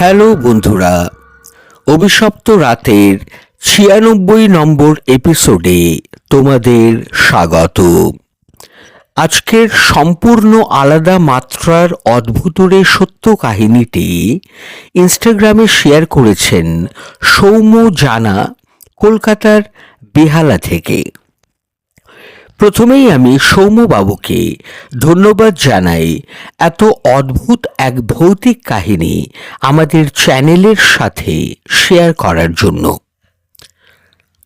Hello বন্ধুরা, অভিশপ্ত রাতের ছিয়ানব্বই নম্বর এপিসোডে তোমাদের স্বাগত। আজকের সম্পূর্ণ আলাদা মাত্রার অদ্ভুতরে সত্য কাহিনীটি ইনস্টাগ্রামে শেয়ার করেছেন সৌম্য জানা, কলকাতার বেহালা থেকে। প্রথমেই আমি সৌম্যবাবুকে ধন্যবাদ জানাই। এত অদ্ভুত এক ভৌতিক কাহিনী আমাদের চ্যানেলের সাথে শেয়ার করার জন্য।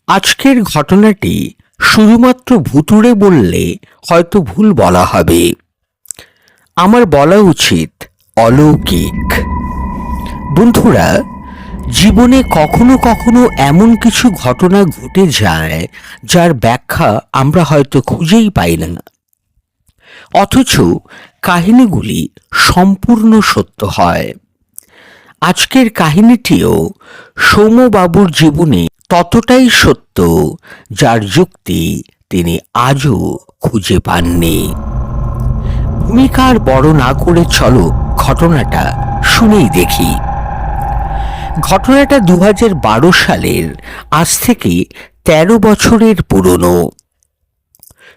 আজকের ঘটনাটি শুধুমাত্র ভুতুড়ে বললে হয়তো ভুল বলা হবে। আমার বলা উচিত অলৌকিক। বন্ধুরা জীবনে কখনো কখনো এমন কিছু ঘটনা ঘটে যায়, যার ব্যাখ্যা আমরা হয়তো খুঁজেই পাই না। অথচ কাহিনীগুলি সম্পূর্ণ সত্য হয়। আজকের কাহিনীটিও সৌম্যবাবুর জীবনে ততটাই সত্য, যার যুক্তি তিনি আজও খুঁজে পাননি। ভূমিকার বড় না করে চলো ঘটনাটা শুনেই দেখি। ঘটনাটা দু বারো সালের, আজ থেকে ১৩ বছরের পুরনো।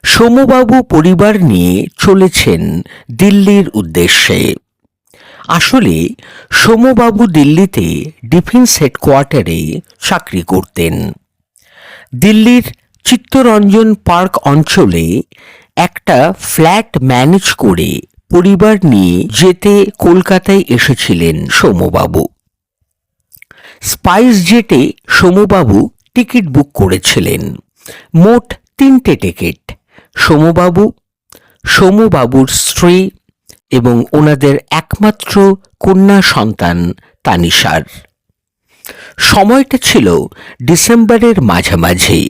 সোমবাবু পরিবার নিয়ে চলেছেন দিল্লির উদ্দেশ্যে। আসলে সোমবাবু দিল্লিতে ডিফেন্স হেডকোয়ার্টারে চাকরি করতেন। দিল্লির চিত্তরঞ্জন পার্ক অঞ্চলে একটা ফ্ল্যাট ম্যানেজ করে পরিবার নিয়ে যেতে কলকাতায় এসেছিলেন সোমবাবু। স্পাইস জেটে সোমবাবু টিকিট বুক করেছিলেন। মোট তিনটে টিকিট। সোমবাবু, সোমবাবুর স্ত্রী এবং ওনাদের একমাত্র কন্যা সন্তান তানিশার। সময়টা ছিল ডিসেম্বরের মাঝামাঝি।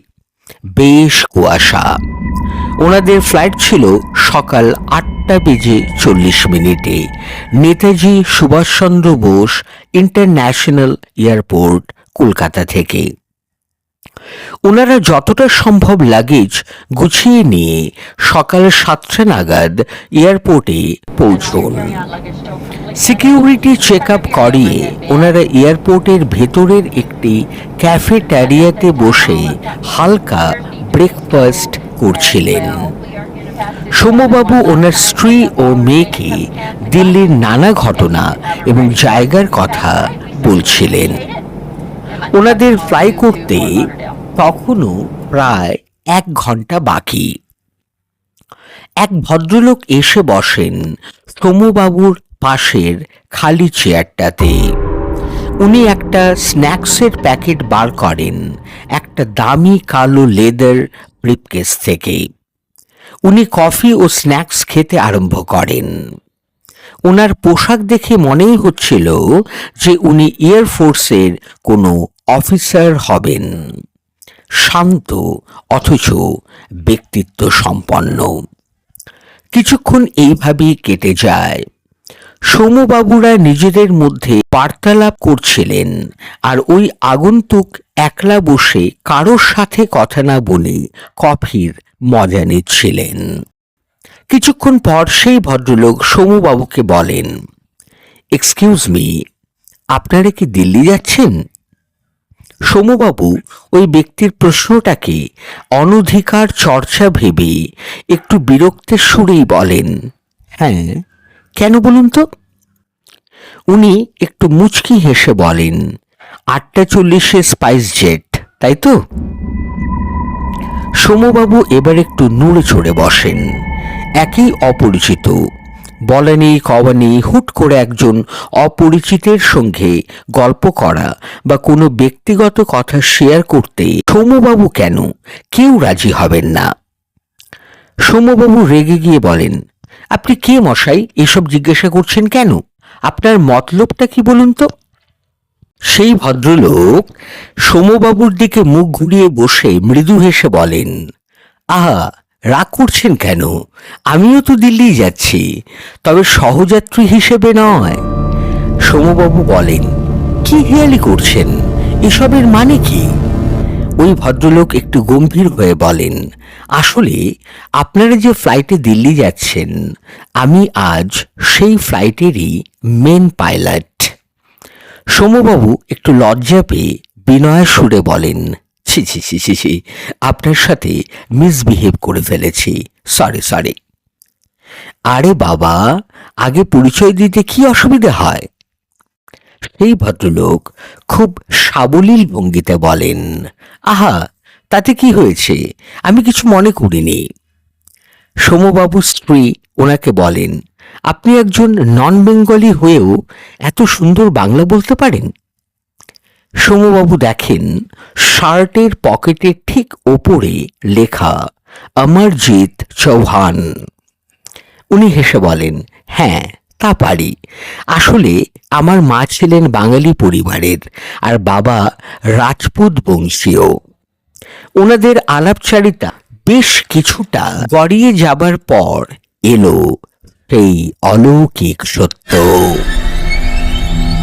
বেশ কুয়াশা। ওনাদের ফ্লাইট ছিল সকাল আটটা বেজে চল্লিশ মিনিটে। নেতাজি সুভাষচন্দ্র বোস ইন্টারন্যাশনাল এয়ারপোর্ট কলকাতা থেকে। ওনারা যতটা সম্ভব লাগেজ গুছিয়ে নিয়ে সকাল সাতটা নাগাদ এয়ারপোর্টে পৌঁছন। সিকিউরিটি চেক আপ করিয়ে ওনারা এয়ারপোর্টের ভেতরের একটি ক্যাফেটারিয়াতে বসে হালকা ব্রেকফাস্ট করছিলেন। সৌম্যবাবু ওনার স্ত্রী ও মেয়েকে দিল্লির নানা ঘটনা এবং জায়গার কথা বলছিলেন। ওনাদের ফ্লাই করতে তখনও প্রায় এক ঘণ্টা বাকি। এক ভদ্রলোক এসে বসেন সোমবাবুর পাশের খালি চেয়ারটাতে। উনি একটা স্ন্যাক্সের প্যাকেট বার করেন, একটা দামি কালো লেদার ব্রিফকেস থেকে উনি কফি ও স্ন্যাক্স খেতে আরম্ভ করেন। ওনার পোশাক দেখে মনেই হচ্ছিল যে উনি এয়ারফোর্সের কোনো অফিসার হবেন। শান্ত, অথচ ব্যক্তিত্ব সম্পন্ন কিছুক্ষণ এইভাবেই কেটে যায়। সৌম্যবাবুরা নিজেদের মধ্যে বার্তালাপ করছিলেন। আর ওই আগন্তুক একলা বসে কারোর সাথে কথা না বলে কফির মজা নিচ্ছিলেন। কিছুক্ষণ পর সেই ভদ্রলোক সৌম্যবাবুকে বলেন এক্সকিউজ মি আপনারা কি দিল্লি যাচ্ছেন? সোমবাবু ওই ব্যক্তির প্রশ্নটাকে অনধিকার চর্চা ভেবে একটু বিরক্তের সুরেই বলেন হ্যাঁ কেন বলুন তো? উনি একটু মুচকি হেসে বলেন, আটটা চল্লিশে স্পাইস জেট তাই তো? সোমবাবু এবার একটু নুড়ে চড়ে বসেন। একই অপরিচিত। বলেনি কওয়ানি হুট করে একজন অপরিচিতের সঙ্গে গল্প করা বা কোনো ব্যক্তিগত কথা শেয়ার করতে সৌম্যবাবু কেন? কেউ রাজি হবেন না। সৌম্যবাবু রেগে গিয়ে বলেন আপনি কে মশাই? এসব জিজ্ঞাসা করছেন কেন? আপনার মতলবটা কি বলুন তো? সেই ভদ্রলোক সোমবাবুর দিকে মুখ ঘুরিয়ে বসে মৃদু হেসে বলেন, আহা, রাগ করছেন কেন? আমিও তো দিল্লি যাচ্ছি। তবে সহযাত্রী হিসেবে নয়। সোমবাবু বলেন, কি হেয়ালি করছেন? এসবের মানে কি? ওই ভদ্রলোক একটু গম্ভীর হয়ে বলেন, আসলে আপনারা যে ফ্লাইটে দিল্লি যাচ্ছেন, আমি আজ সেই ফ্লাইটেরই মেন পাইলট সোমবাবু একটু লজ্জা পেয়ে বিনয় সুরে বলেন, ছি ছি ছি ছি ছি, আপনার সাথে মিসবিহেভ করে ফেলেছি সরি সরি আরে বাবা, আগে পরিচয় দিতে কি অসুবিধা হয়? সেই ভদ্রলোক খুব সাবলীল ভঙ্গিতে বলেন, আহা, তাতে কি হয়েছে? আমি কিছু মনে করিনি। সোমবাবু স্ত্রী ওনাকে বলেন, আপনি একজন নন বেঙ্গলি হয়েও এত সুন্দর বাংলা বলতে পারেন? সোমবাবু দেখেন শার্টের পকেটের ঠিক ওপরে লেখা, অমরজিৎ চৌহান। উনি হেসে বলেন হ্যাঁ তা পারি। আসলে আমার মা ছিলেন বাঙালি পরিবারের আর বাবা রাজপুত বংশীয়। ওনাদের আলাপচারিতা বেশ কিছুটা গড়িয়ে যাবার পর এলো সেই অলৌকিক সত্য।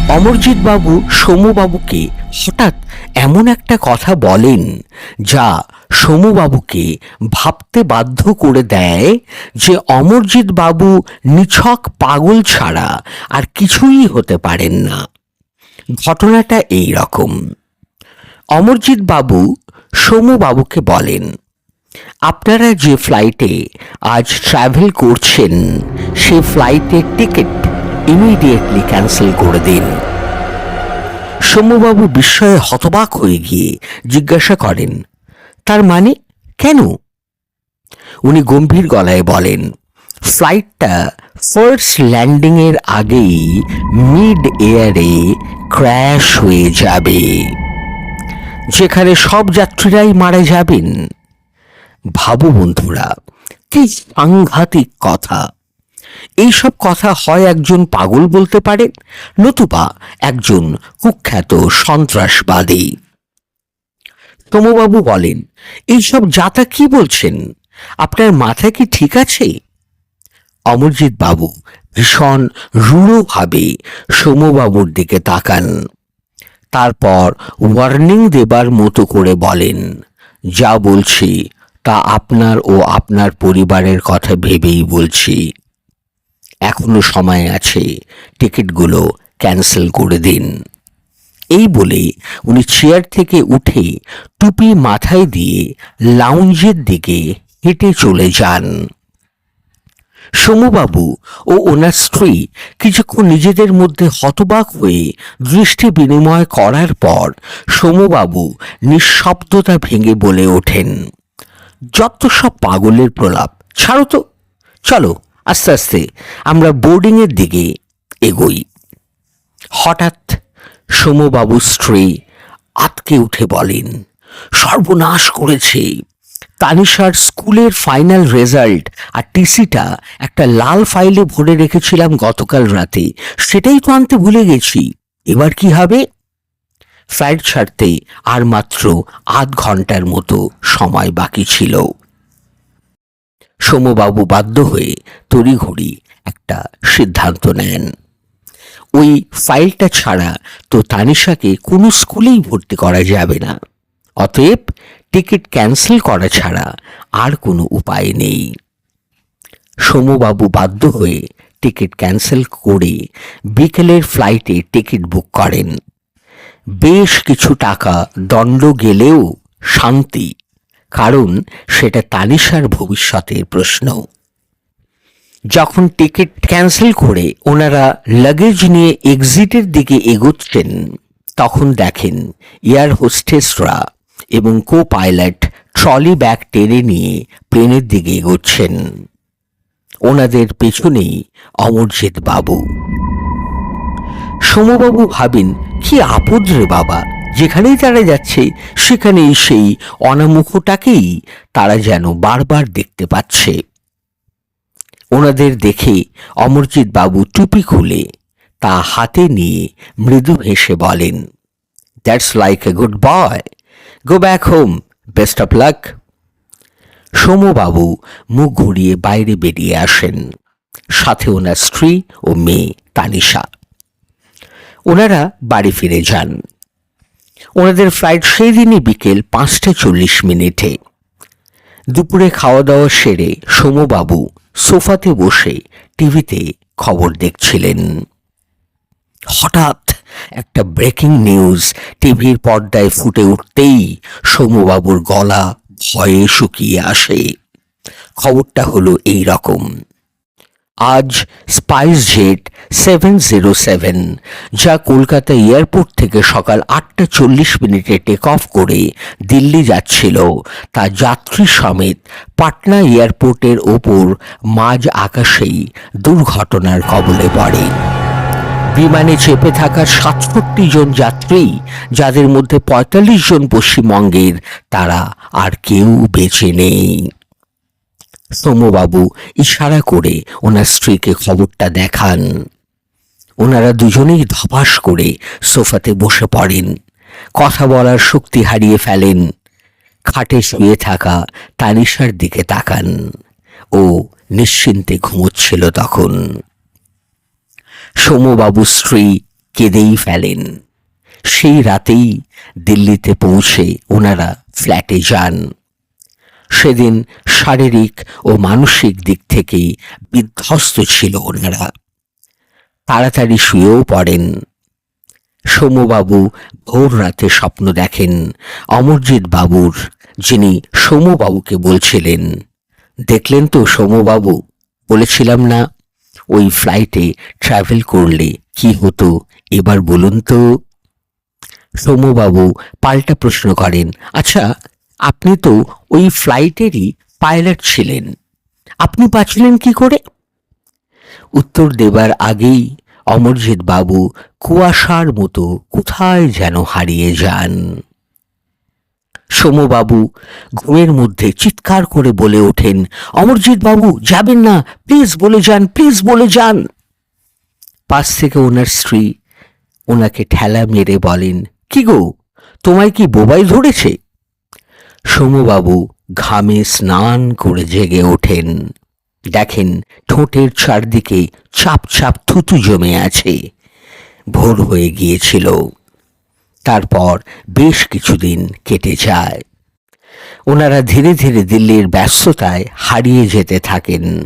অমরজিৎ বাবু সোমবাবুকে হঠাৎ এমন একটা কথা বলেন যা সোমবাবুকে ভাবতে বাধ্য করে দেয় যে অমরজিৎ বাবু নিছক পাগল ছাড়া আর কিছুই হতে পারেন না। ঘটনাটা এই রকম। অমরজিৎ বাবু সোমবাবুকে বলেন, আপনারা যে ফ্লাইটে আজ ট্রাভেল করছেন, সে ফ্লাইটের টিকিট ইমিডিয়েটলি ক্যান্সেল করে দিন। সৌম্যবাবু বিস্ময়ে হতবাক হয়ে গিয়ে জিজ্ঞাসা করেন, তার মানে কেন? উনি গম্ভীর গলায় বলেন, ফ্লাইটটা ফার্স্ট ল্যান্ডিং এর আগেই মিড এয়ারে ক্র্যাশ হয়ে যাবে, যেখানে সব যাত্রীরাই মারা যাবেন। ভাবু বন্ধুরা, কি সাংঘাতিক কথা। এইসব কথা হয় একজন পাগল বলতে পারেন নতুবা একজন কুখ্যাত সন্ত্রাসবাদী। সোমবাবু বলেন, এইসব যাতা কি বলছেন? আপনার মাথা কি ঠিক আছে? অমরজিৎ বাবু ভীষণ রূঢ়ভাবে সোমবাবুর দিকে তাকান। তারপর ওয়ার্নিং দেবার মতো করে বলেন, যা বলছি তা আপনার ও আপনার পরিবারের কথা ভেবেই বলছি। এখনও সময় আছে। টিকিটগুলো ক্যান্সেল করে দিন। এই বলে উনি চেয়ার থেকে উঠে টুপি মাথায় দিয়ে লাউঞ্জের দিকে হেঁটে চলে যান। সোমবাবু ও ওনার স্ত্রী কিছুক্ষণ নিজেদের মধ্যে হতবাক হয়ে দৃষ্টি বিনিময় করার পর সোমবাবু নিঃশব্দতা ভেঙে বলে ওঠেন, যত সব পাগলের প্রলাপ, ছাড়ো তো, চলো। আস্তে আস্তে আমরা বোর্ডিংয়ের দিকে এগোই। হঠাৎ সোমবাবু স্ত্রী আতকে উঠে বলেন, সর্বনাশ করেছে। তানিশার স্কুলের ফাইনাল রেজাল্ট আর টিসিটা একটা লাল ফাইলে ভরে রেখেছিলাম গতকাল রাতে। সেটাই তো আনতে ভুলে গেছি। এবার কি হবে? ফ্লাইট ছাড়তে আর মাত্র আধ ঘণ্টার মতো সময় বাকি ছিল। সোমবাবু বাধ্য হয়ে তড়িঘড়ি একটা সিদ্ধান্ত নেন। ওই ফাইলটা ছাড়া তো তানিশাকে কোনো স্কুলেই ভর্তি করা যাবে না। অতএব টিকিট ক্যান্সেল করা ছাড়া আর কোনো উপায় নেই। সোমবাবু বাধ্য হয়ে টিকিট ক্যান্সেল করে বিকেলের ফ্লাইটে টিকিট বুক করেন। বেশ কিছু টাকা দণ্ড গেলেও শান্তি কারণ সেটা তানিশার ভবিষ্যতের প্রশ্ন। যখন টিকিট ক্যান্সেল করে ওনারা লাগেজ নিয়ে এক্সিটের দিকে এগোচ্ছেন, তখন দেখেন এয়ার হোস্টেসরা এবং কো পাইলট ট্রলি ব্যাগ টেনে নিয়ে প্লেনের দিকে এগোচ্ছেন। ওনাদের পেছনেই অমরজিৎ বাবু। সোমবাবু ভাবেন, কি আপদ রে বাবা যেখানেই তারা যাচ্ছে, সেখানেই সেই অনামুখটাকেই তারা যেন বারবার দেখতে পাচ্ছে। ওনাদের দেখে অমরজিৎ বাবু টুপি খুলে তা হাতে নিয়ে মৃদু হেসে বলেন that's like a good boy go back home best of luck সোমবাবু মুখ ঘুরিয়ে বাইরে বেরিয়ে আসেন। সাথে ওনার স্ত্রী ও মেয়ে তানিশা। ওনারা বাড়ি ফিরে যান। ওনাদের ফ্লাইট সেই দিনই বিকেল পাঁচটা চল্লিশ মিনিটে। দুপুরে খাওয়া দাওয়া সেরে সোমবাবু সোফাতে বসে টিভিতে খবর দেখছিলেন। হঠাৎ একটা ব্রেকিং নিউজ টিভির পর্দায় ফুটে উঠতেই সৌম্যবাবুর গলা ভয়ে শুকিয়ে আসে। খবরটা হলো এই রকম। আজ Spice Jet seven zero seven যা কলকাতা এয়ারপোর্ট থেকে সকাল আটটা চল্লিশ মিনিটে টেক অফ করে দিল্লি যাচ্ছিল। তা যাত্রী সমেত পাটনা এয়ারপোর্টের ওপর মাঝ আকাশেই দুর্ঘটনার কবলে পড়ে। বিমানে চেপে থাকা সাতষট্টি জন যাত্রী, যাদের মধ্যে পঁয়তাল্লিশ জন পশ্চিমবঙ্গের, তারা আর কেউ বেঁচে নেই। সোমবাবু ইশারা করে ওনার স্ত্রীকে খবরটা দেখান। ওনারা দুজনেই ধপাস করে সোফাতে বসে পড়েন। কথা বলার শক্তি হারিয়ে ফেলেন। খাটে শুয়ে থাকা তানিশার দিকে তাকান। ও নিশ্চিন্তে ঘুমোচ্ছিল তখন। সোমবাবু স্ত্রী কেঁদেই ফেলেন। সেই রাতেই দিল্লিতে পৌঁছে ওনারা ফ্ল্যাটে যান। সেদিন শারীরিক ও মানসিক দিক থেকেই বিধ্বস্ত ছিল ওনারা। তাড়াতাড়ি শুয়েও পড়েন। সোমবাবু ভোর রাতে স্বপ্ন দেখেন, অমরজিৎ বাবুর, যিনি সোমবাবুকে বলছিলেন। দেখলেন তো সোমবাবু, বলেছিলাম না, ওই ফ্লাইটে ট্রাভেল করলে কি হতো, এবার বলুন তো। সোমবাবু পাল্টা প্রশ্ন করেন আচ্ছা আপনি তো ওই ফ্লাইটেরই পাইলট ছিলেন। আপনি পাচ্ছিলেন কি করে? উত্তর দেবার আগেই অমরজিৎ বাবু কুয়াশার মতো কোথায় যেন হারিয়ে যান। সোমবাবু ঘুমের মধ্যে চিৎকার করে বলে ওঠেন, অমরজিৎ বাবু, যাবেন না। প্লিজ বলে যান, প্লিজ বলে যান। পাশ থেকে ওনার স্ত্রী ওনাকে ঠেলা মেরে বলেন, কি গো, তোমায় কি বোবাই ধরেছে? সোমবাবু ঘামে স্নান করে জেগে ওঠেন। দেখেন ঠোঁটের চারদিকে চাপ চাপ থুতু জমে আছে। ভোর হয়ে গিয়েছিল। তারপর বেশ কিছুদিন কেটে যায়। ওনারা ধীরে ধীরে দিল্লির ব্যস্ততায় হারিয়ে যেতে থাকেন।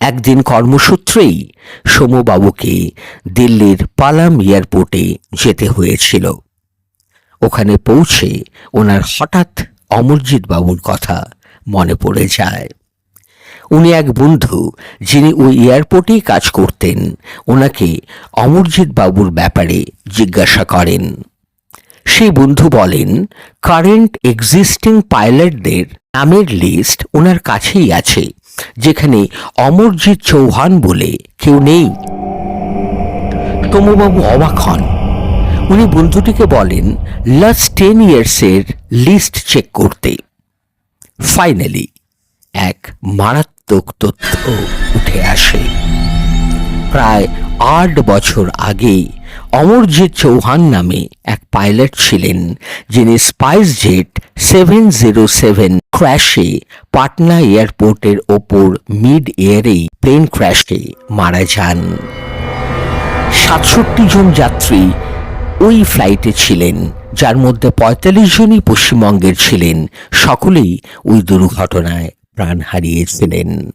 একদিন কর্মসূত্রেই সোমবাবুকে দিল্লির পালাম এয়ারপোর্টে যেতে হয়েছিল। ওখানে পৌঁছে ওনার হঠাৎ অমরজিৎ বাবুর কথা মনে পড়ে যায়। উনি এক বন্ধু যিনি ওই এয়ারপোর্টেই কাজ করতেন, ওনাকে অমরজিৎ বাবুর ব্যাপারে জিজ্ঞাসা করেন। সেই বন্ধু বলেন কারেন্ট এক্সিস্টিং পাইলটদের নামের লিস্ট ওনার কাছেই আছে, যেখানে অমরজিৎ চৌহান বলে কেউ নেই। তমুবাবু অবাক হন। উনি বন্ধুটিকে বলেন লাস্ট টেন ইয়ার্সের লিস্ট চেক করতে। ফাইনালি এক মারাত্মক তথ্য উঠে আসে। প্রায় আট বছর আগে অমরজিৎ চৌহান নামে এক পাইলট ছিলেন, যিনি Spice Jet seven zero seven ক্র্যাশে Patna এয়ারপোর্টের ওপর মিড এয়ারেই প্লেন ক্র্যাশে মারা যান। সাতষট্টি জন যাত্রী ওই ফ্লাইটে ছিলেন, যার মধ্যে পঁয়তাল্লিশ জনই পশ্চিমবঙ্গের ছিলেন। সকলেই ওই দুর্ঘটনায় প্রাণ হারিয়েছিলেন।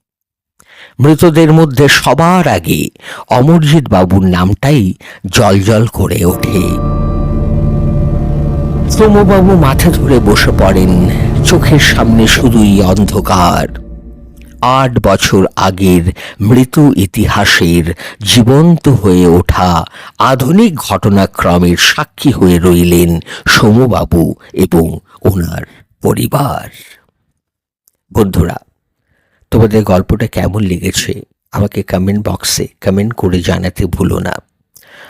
মৃতদের মধ্যে সবার আগে অমরজিৎ বাবুর নামটাই জলজল করে ওঠে। সোমবাবু মাথা ধরে বসে পড়েন, চোখের সামনে শুধুই অন্ধকার। আট বছর আগের মৃত ইতিহাসের জীবন্ত হয়ে ওঠা আধুনিক ঘটনাক্রমের সাক্ষী হয়ে রইলেন সোমবাবু এবং ওনার পরিবার। বন্ধুরা, তোমাদের গল্পটা কেমন লেগেছে আমাকে কমেন্ট বক্সে কমেন্ট করে জানাতে ভুলো না।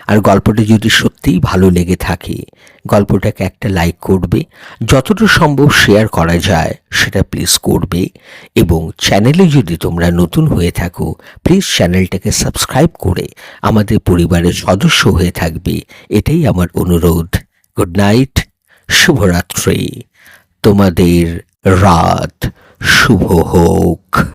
আর গল্পটা যদি সত্যিই ভালো লেগে থাকে, গল্পটাকে একটা লাইক করবে, যতটা সম্ভব শেয়ার করা যায়, সেটা প্লিজ করবে এবং চ্যানেলে যদি তোমরা নতুন হয়ে থাকো প্লিজ চ্যানেলটাকে সাবস্ক্রাইব করে আমাদের পরিবারের সদস্য হয়ে থাকবে। এটাই আমার অনুরোধ। গুড নাইট শুভরাত্রি। তোমাদের রাত শুভ হোক।